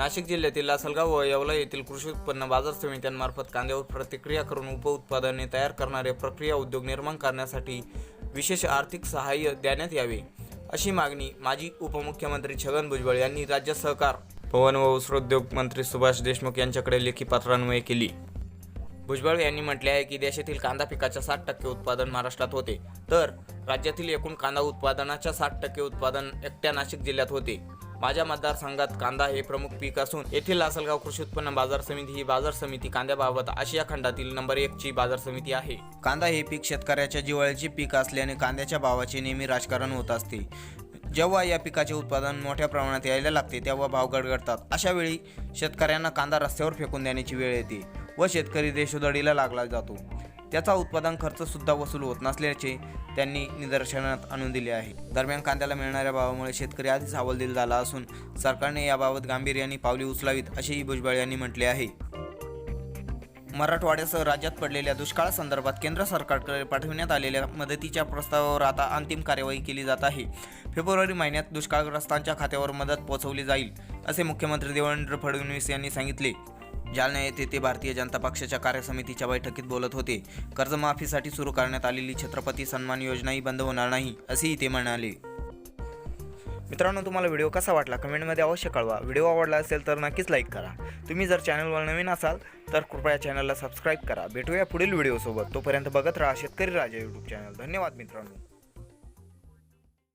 नाशिक जिल्ह्यातील लासलगाव व येवला येथील कृषी उत्पन्न बाजार समित्यांमार्फत कांद्यावर प्रतिक्रिया करून उपउत्पादने तयार करणारे प्रक्रिया उद्योग निर्माण करण्यासाठी विशेष आर्थिक सहाय्य देण्यात यावे अशी मागणी माजी उपमुख्यमंत्री छगन भुजबळ यांनी राज्य सहकार पवन व वस्त्रोद्योग मंत्री सुभाष देशमुख यांच्याकडे लेखी पत्रान्वये केली. भुजबळ यांनी म्हटले आहे की देशातील कांदा पिकाच्या साठ टक्के उत्पादन महाराष्ट्रात होते तर राज्यातील एकूण कांदा उत्पादनाच्या साठ टक्के उत्पादन एकट्या नाशिक जिल्ह्यात होते. माझ्या मतदारसंघात कांदा हे प्रमुख पीक असून येथील लासलगाव कृषी उत्पन्न बाजार समिती ही बाजार समिती कांद्याबाबत आशिया खंडातील नंबर एक ची बाजार समिती आहे. कांदा हे पीक शेतकऱ्याच्या जिव्हाळ्याचे पीक असल्याने कांद्याच्या भावाचे नेहमी राजकारण होत असते. जेव्हा या पिकाचे उत्पादन मोठ्या प्रमाणात यायला लागते तेव्हा भाव गडगडतात. अशा वेळी शेतकऱ्यांना कांदा रस्त्यावर फेकून देण्याची वेळ येते व शेतकरी देशोधडीला लागला जातो. त्याचा उत्पादन खर्च सुद्धा वसूल होत नसल्याचे त्यांनी निदर्शनात आणून दिले आहे. दरम्यान कांद्याला मिळणाऱ्या भावामुळे शेतकरी आधीच हवालदिल झाला असून सरकारने याबाबत गांभीर्याने पावले उचलावीत असेही भुजबळ यांनी म्हटले आहे. मराठवाड्यासह राज्यात पडलेल्या दुष्काळासंदर्भात केंद्र सरकारकडे पाठविण्यात आलेल्या मदतीच्या प्रस्तावावर आता अंतिम कार्यवाही केली जात आहे. फेब्रुवारी महिन्यात दुष्काळग्रस्तांच्या खात्यावर मदत पोहोचवली जाईल असे मुख्यमंत्री देवेंद्र फडणवीस यांनी सांगितले. जालना येथे ते भारतीय जनता पक्षाच्या कार्यसमितीच्या बैठकीत बोलत होते. कर्जमाफीसाठी सुरू करण्यात आलेली छत्रपती सन्मान योजनाही बंद होणार नाही असेही ते म्हणाले. मित्रांनो तुम्हाला व्हिडिओ कसा वाटला? कमेंटमध्ये अवश्य कळवा. व्हिडिओ आवडला असेल तर नक्कीच लाईक करा. तुम्ही जर चॅनलवर नवीन असाल तर कृपया चॅनलला सबस्क्राईब करा. भेटूया पुढील व्हिडिओसोबत. तोपर्यंत बघत राहा शेतकरी राजा यूट्यूब चॅनल धन्यवाद मित्रांनो.